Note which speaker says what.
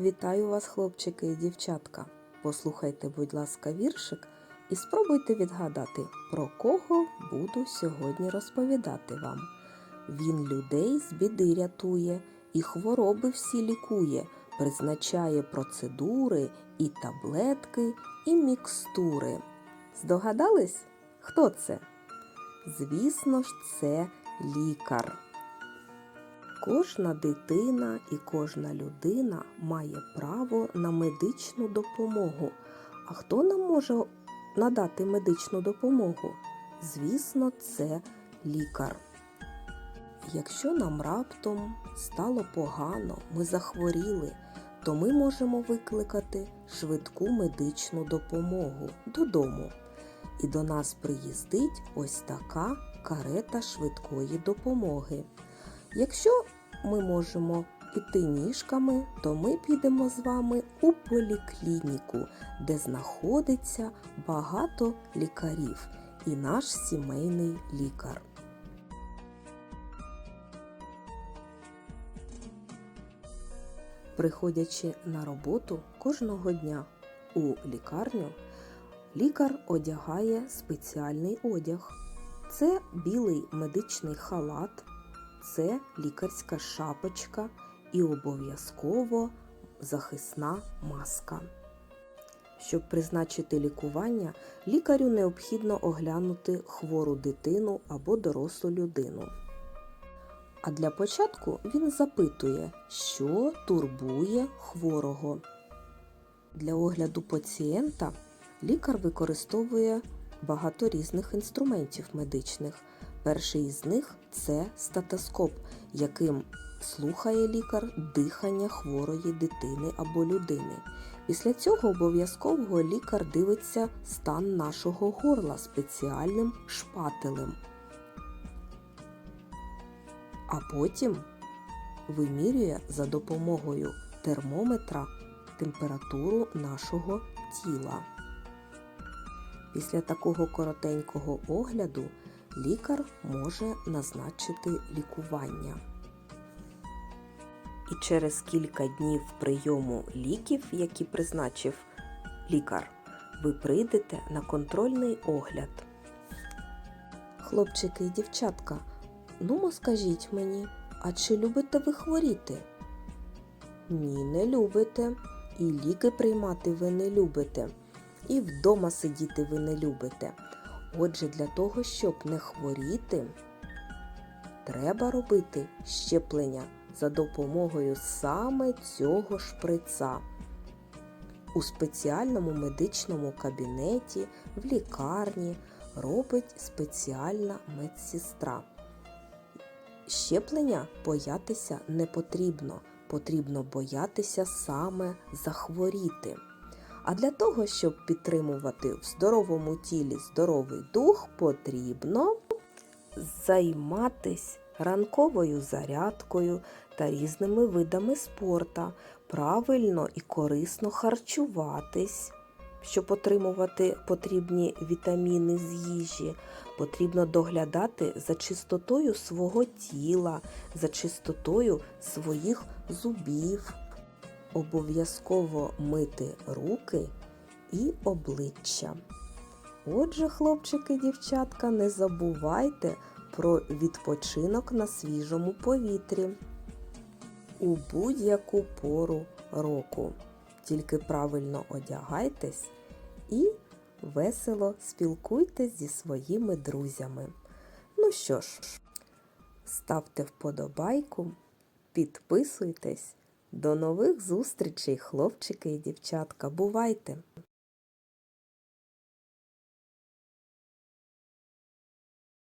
Speaker 1: Вітаю вас, хлопчики і дівчатка. Послухайте, будь ласка, віршик і спробуйте відгадати, про кого буду сьогодні розповідати вам. Він людей з біди рятує і хвороби всі лікує, призначає процедури і таблетки, і мікстури. Здогадались, хто це? Звісно ж, це лікар. Кожна дитина і кожна людина має право на медичну допомогу. А хто нам може надати медичну допомогу? Звісно, це лікар. Якщо нам раптом стало погано, ми захворіли, то ми можемо викликати швидку медичну допомогу додому. І до нас приїздить ось така карета швидкої допомоги. Якщо ми можемо іти ніжками, то ми підемо з вами у поліклініку, де знаходиться багато лікарів і наш сімейний лікар. Приходячи на роботу кожного дня у лікарню, лікар одягає спеціальний одяг. Це білий медичний халат, це лікарська шапочка і обов'язково захисна маска. Щоб призначити лікування, лікарю необхідно оглянути хвору дитину або дорослу людину. А для початку він запитує, що турбує хворого. Для огляду пацієнта лікар використовує багато різних інструментів медичних. Перший із них це стетоскоп, яким слухає лікар дихання хворої дитини або людини. Після цього обов'язково лікар дивиться стан нашого горла спеціальним шпателем. А потім вимірює за допомогою термометра температуру нашого тіла. Після такого коротенького огляду лікар може назначити лікування. І через кілька днів прийому ліків, які призначив лікар, ви прийдете на контрольний огляд. Хлопчики і дівчатка, ну скажіть мені, а чи любите ви хворіти? Ні, не любите. І ліки приймати ви не любите, і вдома сидіти ви не любите. Отже, для того, щоб не хворіти, треба робити щеплення за допомогою саме цього шприца. У спеціальному медичному кабінеті в лікарні робить спеціальна медсестра. Щеплення боятися не потрібно. Потрібно боятися саме захворіти. А для того, щоб підтримувати в здоровому тілі здоровий дух, потрібно займатися ранковою зарядкою та різними видами спорта, правильно і корисно харчуватись, щоб отримувати потрібні вітаміни з їжі. Потрібно доглядати за чистотою свого тіла, за чистотою своїх зубів обов'язково мити руки і обличчя. Отже, хлопчики і дівчатка, не забувайте про відпочинок на свіжому повітрі у будь-яку пору року. Тільки правильно одягайтесь і весело спілкуйтесь зі своїми друзями. Ну що ж, ставте вподобайку, підписуйтесь. До нових зустрічей, хлопчики і дівчатка. Бувайте!